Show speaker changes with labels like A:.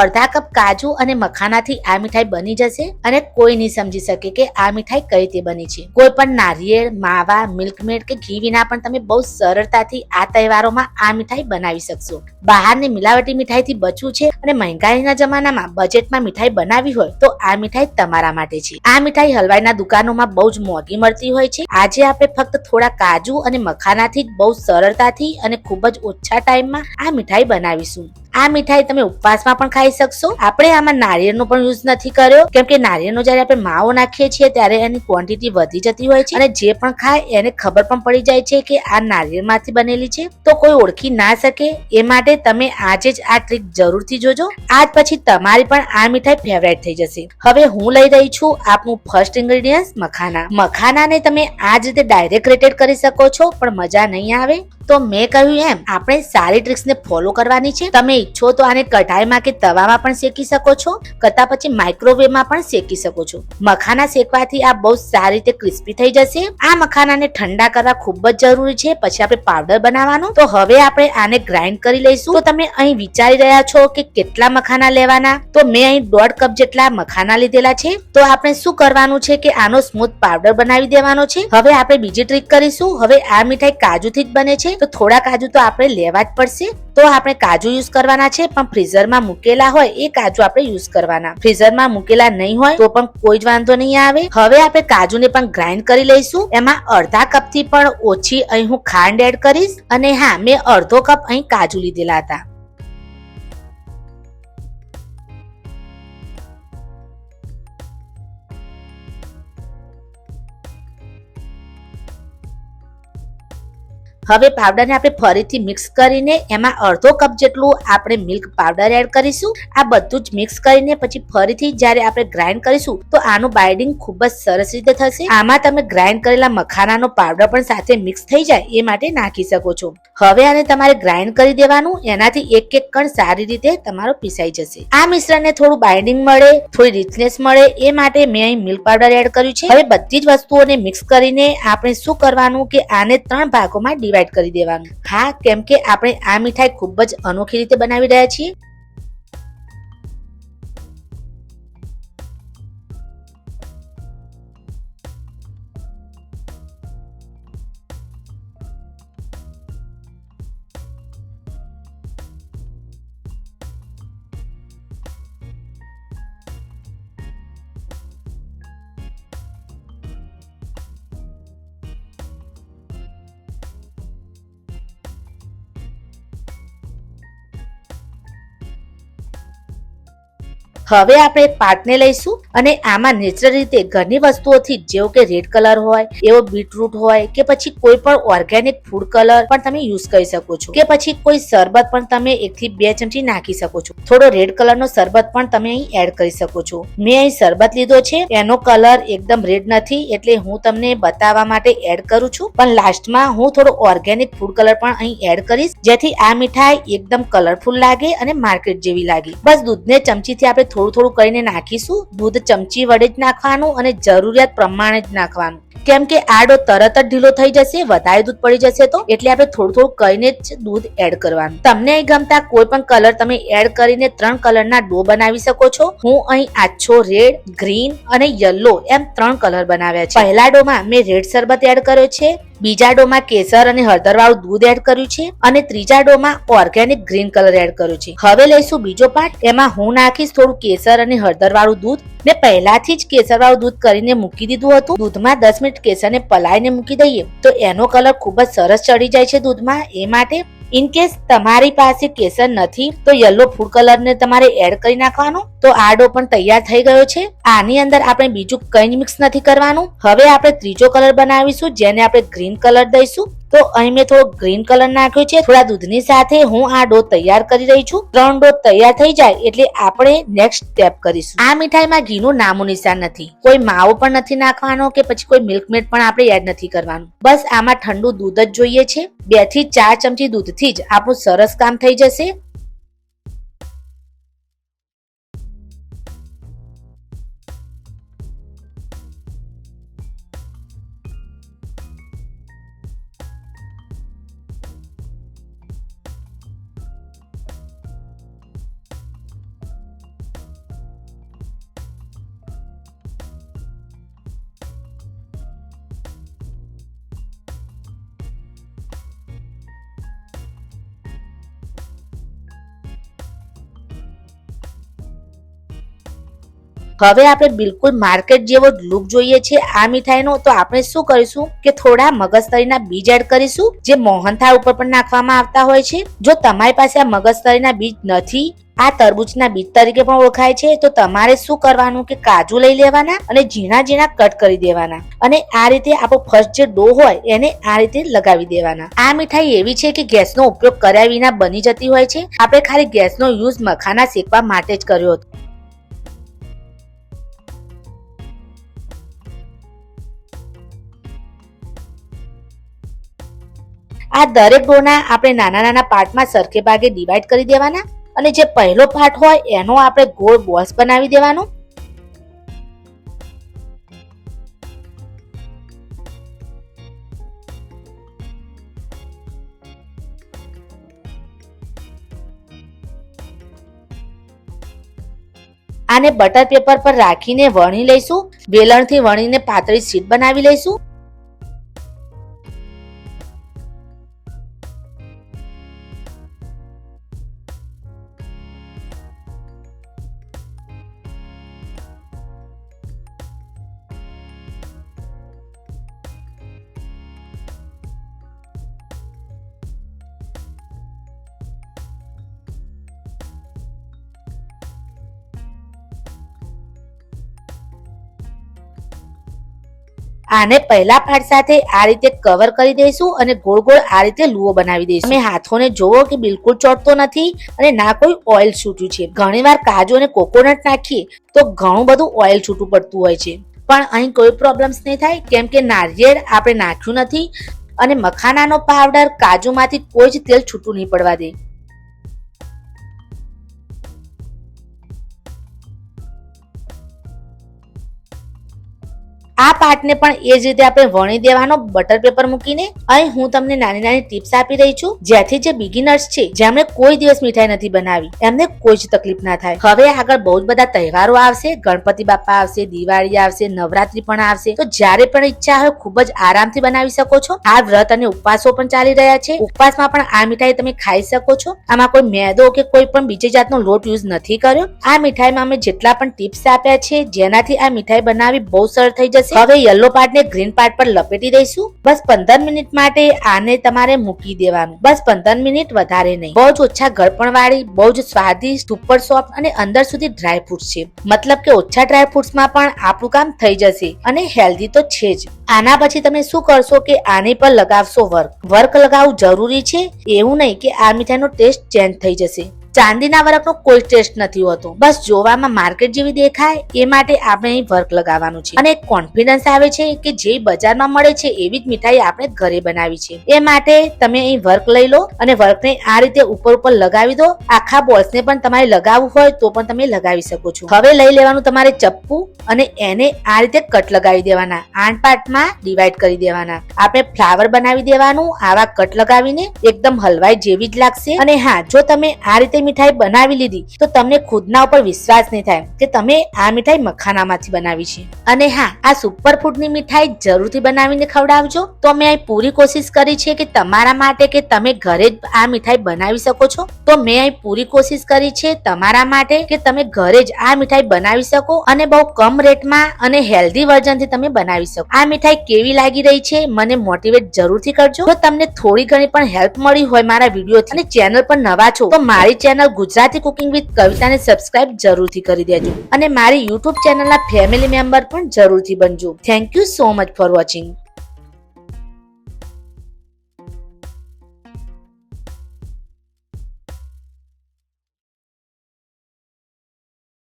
A: અડધા કપ કાજુ અને મખાનાથી આ મીઠાઈ બની જશે અને કોઈ નહીં સમજી શકે કે આ મીઠાઈ કઈ રીતે બની છે. કોઈ પણ નારિયેળ, માવા, મિલ્કમેડ કે ઘી વિના પણ તમે બહુ સરળતાથી આ તહેવારોમાં આ મીઠાઈ બનાવી શકશો. બહારની મિલાવટી મીઠાઈથી બચવું છે અને મહેંગાઈના જમાનામાં બજેટમાં મીઠાઈ બનાવી હોય તો આ મીઠાઈ તમારા માટે છે. આ મીઠાઈ હલવાઈના દુકાનોમાં બહુ જ મોંઘી મળતી હોય છે. આજે આપણે ફક્ત થોડા કાજુ અને મખાનાથી જ બહુ સરળતાથી અને ખૂબ જ ઓછા ટાઈમમાં આ મીઠાઈ બનાવીશું. આ મીઠાઈ તમે ઉપવાસમાં પણ ખાઈ શકશો. આપણે આમાં નારિયેળનો પણ યુઝ નથી કર્યો. કેમ કે નારિયેળનો જ્યારે આપણે માવો નાખીએ છીએ, ત્યારે એની ક્વોન્ટિટી વધી જતી હોય છે અને જે પણ ખાય, એને ખબર પણ પડી જાય છે કે આ નારિયેળમાંથી બનેલી છે. તો કોઈ ઓળખી ના શકે. એ માટે તમે આજે જ આ ટ્રીક જરૂરથી જોજો. આજ પછી તમારી પણ આ મીઠાઈ ફેવરેટ થઈ જશે. હવે હું લઈ રહી છું આપનું ફર્સ્ટ ઇન્ગ્રેડિયન્ટ મખાના. મખાનાને તમે આ જ રીતે ડાયરેક્ટ રેટેડ કરી શકો છો, પણ મજા નહીં આવે. તો મેં કહ્યું એમ, આપણે સારી ટ્રિક્સને ફોલો કરવાની છે. તમે ઈચ્છો તો આને કઢાઈમાં કે તવામાં પણ શેકી શકો છો, કરતા પછી માઇક્રોવેવમાં પણ શેકી શકો છો. મખાના શેકવાથી આ બહુ સારી રીતે ક્રિસ્પી થઈ જશે. આ મખાનાને ઠંડા કરવા ખૂબ જ જરૂરી છે, પછી આપણે પાવડર બનાવવાનો. તો હવે આપણે આને ગ્રાઇન્ડ કરી લઈશું. તો તમે અહીં વિચારી રહ્યા છો કે કેટલા મખાના લેવાના? તો મેં અહીં દોઢ કપ જેટલા મખાના લીધેલા છે. તો આપણે શું કરવાનું છે કે આનો સ્મૂથ પાવડર બનાવી દેવાનો છે. હવે આપણે બીજી ટ્રીક કરીશું. હવે આ મીઠાઈ કાજુથી જ બને છે. તો થોડા કાજુ તો આપણે લેવા જ પડશે. તો આપણે કાજુ યુઝ કરવાના છે, પણ ફ્રીઝરમાં મૂકેલા હોય એ કાજુ આપણે યુઝ કરવાના. ફ્રીઝરમાં મૂકેલા નહીં હોય તો પણ કોઈ જ વાંધો નહીં આવે. હવે આપણે કાજુને પણ ગ્રાઇન્ડ કરી લઈશું. એમાં અડધા કપથી પણ ઓછી અહીં હું ખાંડ એડ કરીશ. અને હા, મેં અડધો કપ અહીં કાજુ લીધેલા હતા. હવે પાવડરને આપણે ફરીથી મિક્સ કરીને એમાં અડધો કપ જેટલું આપણે મિલ્ક પાવડર એડ કરીશું. આ બધું જ મિક્સ કરીને પછી ફરીથી જ્યારે આપણે ગ્રાઇન્ડ કરીશું, તો આનું બાઇડિંગ ખૂબ જ સરસ રીતે થશે. આમાં તમે ગ્રાઇન્ડ કરેલા મખાનાનો પાવડર પણ સાથે મિક્સ થઈ જાય એ માટે નાખી શકો છો. હવે આને તમારે ગ્રાઇન્ડ કરી દેવાનું, એનાથી એક એક કણ સારી રીતે તમારો પીસાઈ જશે. આ મિશ્રણને થોડું બાઇન્ડિંગ મળે, થોડી રિચનેસ મળે, એ માટે મેં અહીં મિલ્ક પાવડર એડ કર્યું છે. હવે બધી જ વસ્તુઓને મિક્સ કરીને આપણે શું કરવાનું કે આને ત્રણ ભાગોમાં ડિવાઈડ કરી દેવાનું. હા, કેમ કે આપણે આ મીઠાઈ ખૂબ જ અનોખી રીતે બનાવી રહ્યા છીએ. હવે આપણે પાટને લઈશું અને આમાં નેચરલ રીતે ઘરની વસ્તુઓથી જેવો કે રેડ કલર હોય, એવો બીટરૂટ હોય કે પછી કોઈ પણ ઓર્ગેનિક ફૂડ કલર પણ તમે યુઝ કરી શકો છો. કે પછી કોઈ શરબત પણ તમે એક થી બે ચમચી નાખી શકો છો. થોડો રેડ કલરનો શરબત પણ તમે અહીં એડ કરી શકો છો. મેં અહીં શરબત લીધો છે, એનો કલર એકદમ રેડ નથી એટલે હું તમને બતાવવા માટે એડ કરું છું. પણ લાસ્ટમાં હું થોડો ઓર્ગેનિક ફૂડ કલર પણ અહીં એડ કરીશ, જેથી આ મીઠાઈ એકદમ કલરફુલ લાગે અને માર્કેટ જેવી લાગે. બસ દૂધને ચમચીથી આપણે થોડું થોડું કરીને નાખીશું. દૂધ ચમચી વડે જ નાખવાનું અને જરૂરિયાત પ્રમાણે જ નાખવાનું. કેમ કે આડો તરત જ ઢીલો થઈ જશે, વધારે દૂધ પડી જશે તો. એટલે આપણે થોડું થોડું કહીને જ દૂધ એડ કરવાનું. તમને અહીં ગમતા કોઈ પણ કલર તમે એડ કરીને ત્રણ કલરના ડો બનાવી શકો છો. હું અહીં આછો રેડ, ગ્રીન અને યલો એમ ત્રણ કલર બનાવ્યા છે. પહેલા ડોમાં મેં રેડ શરબત એડ કર્યો છે. બીજા ડોમાં કેસર અને હળદર વાળું દૂધ એડ કર્યું છે અને ત્રીજા ડોમાં ઓર્ગેનિક ગ્રીન કલર એડ કર્યું છે. હવે લઈશું બીજો પાર્ટ એમાં હું નાખીશ થોડું કેસર અને હળદર વાળું દૂધ. મેં પહેલાથી જ કેસર વાળું દૂધ કરીને મૂકી દીધું હતું. દૂધમાં દસ મિનિટ કેસરને પલાળીને મૂકી દઈએ. તો એનો કલર ખૂબ જ સરસ ચડી જાય છે દૂધમાં. એ માટે ઇન કેસ તમારી પાસે કેસર નથી, તો યલો ફૂડ કલર ને તમારે એડ કરી નાખવાનો. તો આ ડો પણ તૈયાર થઈ ગયો છે. આની અંદર આપણે બીજું કંઈ જ મિક્સ નથી કરવાનું. હવે આપણે ત્રીજો કલર બનાવીશું, જેને આપણે ગ્રીન કલર દઈશું. તો અહીં મેં થોડો ગ્રીન કલર નાખ્યો છે. થોડા દૂધની સાથે હું આ ડો તૈયાર કરી રહી છું. ત્રણ ડો તૈયાર થઈ જાય એટલે આપણે નેક્સ્ટ સ્ટેપ કરીશું. આ મીઠાઈમાં ઘીનું નામું નિશાન નથી. કોઈ માવો પણ નથી નાખવાનો કે પછી કોઈ મિલ્કમેડ પણ આપણે એડ નથી કરવાનું. બસ આમાં ઠંડુ દૂધ જ જોઈએ છે. બેથી ચાર ચમચી દૂધથી જ આપણું સરસ કામ થઈ જશે. હવે આપણે બિલકુલ માર્કેટ જેવો લુક જોઈએ છે આ મીઠાઈનો. તો આપણે શું કરીશું કે થોડા મગજતરીના બીજ એડ કરીશું, જે મોહનથાળ ઉપર પણ નાખવામાં આવતા હોય છે. જો તમારી પાસે આ મગજતરીના બીજ નથી, આ તરબૂચના બીજ તરીકે પણ ઓળખાય છે, તો તમારે શું કરવાનું કે કાજુ લઈ લેવાના અને ઝીણા ઝીણા કટ કરી દેવાના. અને આ રીતે આપણો ફર્સ્ટ જે ડો હોય, એને આ રીતે લગાવી દેવાના. આ મીઠાઈ એવી છે કે ગેસનો ઉપયોગ કર્યા વિના બની જતી હોય છે. આપણે ખાલી ગેસનો યુઝ મખાના શેકવા માટે જ કર્યો હતો. આ દરેક ડોના આપણે નાના નાના પાર્ટમાં સરખે ભાગે ડિવાઈડ કરી દેવાના અને જે પહેલો પાર્ટ હોય એનો આપણે ગોળ બોલ્સ બનાવી દેવાનો. આને બટર પેપર પર રાખીને વણી લઈશું. વેલણથી વણીને પાતળી શીટ બનાવી લઈશું. આને પહેલા પાર્ટ સાથે આ રીતે કવર કરી દઈશું અને ગોળ ગોળ આ રીતે લુઓ બનાવી દઈશું. તમે હાથોને જોવો કે બિલકુલ ચોટતો નથી અને ના કોઈ ઓઇલ છૂટ્યું છે. ઘણીવાર કાજુ અને કોકોનટ નાખીએ તો ઘણું બધું ઓઇલ છૂટું પડતું હોય છે. પણ અહીં કોઈ પ્રોબ્લેમ્સ નહીં થાય, કેમ કે નારિયેળ આપણે નાખ્યું નથી અને મખાનાનો પાવડર કાજુમાંથી કોઈ જ તેલ છૂટું નહીં પડવા દે. આ પાર્ટને પણ એ જ રીતે આપણે વણી દેવાનો બટર પેપર મૂકીને અહીં હું તમને નાની નાની ટિપ્સ આપી રહી છું. જેથી જે બિગિનર્સ છે, જેમણે કોઈ દિવસ મીઠાઈ નથી બનાવી, એમને કોઈ જ તકલીફ ના થાય. હવે આગળ બહુ જ બધા તહેવારો આવશે, ગણપતિ બાપા આવશે, દિવાળી આવશે, નવરાત્રી પણ આવશે. તો જ્યારે પણ ઈચ્છા હોય, ખૂબ જ આરામથી બનાવી શકો છો. આ વ્રત અને ઉપવાસો પણ ચાલી રહ્યા છે. ઉપવાસમાં પણ આ મીઠાઈ તમે ખાઈ શકો છો. આમાં કોઈ મેદો કે કોઈ પણ બીજી જાતનો લોટ યુઝ નથી કર્યો. આ મીઠાઈમાં અમે જેટલા પણ ટિપ્સ આપ્યા છે, જેનાથી આ મીઠાઈ બનાવી બહુ સરળ થઈ જશે. હવે યલો પાર્ટ ને ગ્રીન પાર્ટ પર લપેટી દઈશું. બસ પંદર મિનિટ માટે આને તમારે મૂકી દેવાનું. બસ પંદર મિનિટ વધારે નહીં. બહુ જ ઓછા ગળપણ વાળી બહુ જ સ્વાદિષ્ટ સુપર સોફ્ટ અને અંદર સુધી ડ્રાય ફ્રૂટ્સ છે. મતલબ કે ઓછા ડ્રાય ફ્રૂટ્સમાં પણ આપણું કામ થઈ જશે અને હેલ્ધી તો છે જ. આના પછી તમે શું કરશો કે આની પર લગાવશો વર્ક. વર્ક લગાવવું જરૂરી છે. એવું નહીં કે આ મીઠાઈનો ટેસ્ટ ચેન્જ થઈ જશે. ચાંદીના વર્કનો કોઈ ટેસ્ટ નથી હોતો. બસ જોવામાં માર્કેટ જેવી દેખાય, એ માટે આપણે અહીં વર્ક લગાવવાનું છે. અને કોન્ફિડન્સ આવે છે કે જે બજારમાં મળે છે એવી જ મીઠાઈ આપણે ઘરે બનાવી છે. એ માટે તમે અહીં વર્ક લઈ લો અને વર્કને આ રીતે ઉપર ઉપર લગાવી દો. આખા બોલ્સને પણ તમારે લગાવવું હોય તો પણ તમે લગાવી શકો છો. હવે લઈ લેવાનું તમારે ચપ્પુ અને એને આ રીતે કટ લગાવી દેવાના. આઠ પાર્ટમાં ડિવાઈડ કરી દેવાના. આપણે ફ્લાવર બનાવી દેવાનું. આવા કટ લગાવીને એકદમ હલવાઈ જેવી જ લાગશે. અને હા, જો તમે આ રીતે મીઠાઈ બનાવી લીધી, તો તમને ખુદના ઉપર વિશ્વાસ નહીં થાય કે તમે આ મીઠાઈ મખાનામાંથી બનાવી છે. અને હા, આ સુપર ફૂડની મીઠાઈ જરૂરથી બનાવીને ખવડાવજો. તો મેં અહીં પૂરી કોશિશ કરી છે કે તમારા માટે કે તમે ઘરે જ આ મીઠાઈ બનાવી શકો છો. તો મેં અહીં પૂરી કોશિશ કરી છે તમારા માટે કે તમે ઘરે જ આ મીઠાઈ બનાવી શકો અને બહુ કમ રેટમાં અને હેલ્ધી વર્ઝનથી તમે બનાવી શકો. આ મીઠાઈ કેવી લાગી રહી છે મને મોટિવેટ જરૂરથી કરજો. જો તમને થોડી ઘણી પણ હેલ્પ મળી હોય મારા વીડિયો અને ચેનલ પર નવા છો, તો મારી ચેનલ ગુજરાતી કુકિંગ વિથ કવિતાને સબસ્ક્રાઇબ જરૂરથી કરી દેજો અને મારી યુટ્યુબ ચેનલના ફેમિલી મેમ્બર પણ જરૂરથી બનજો. Thank you so much for watching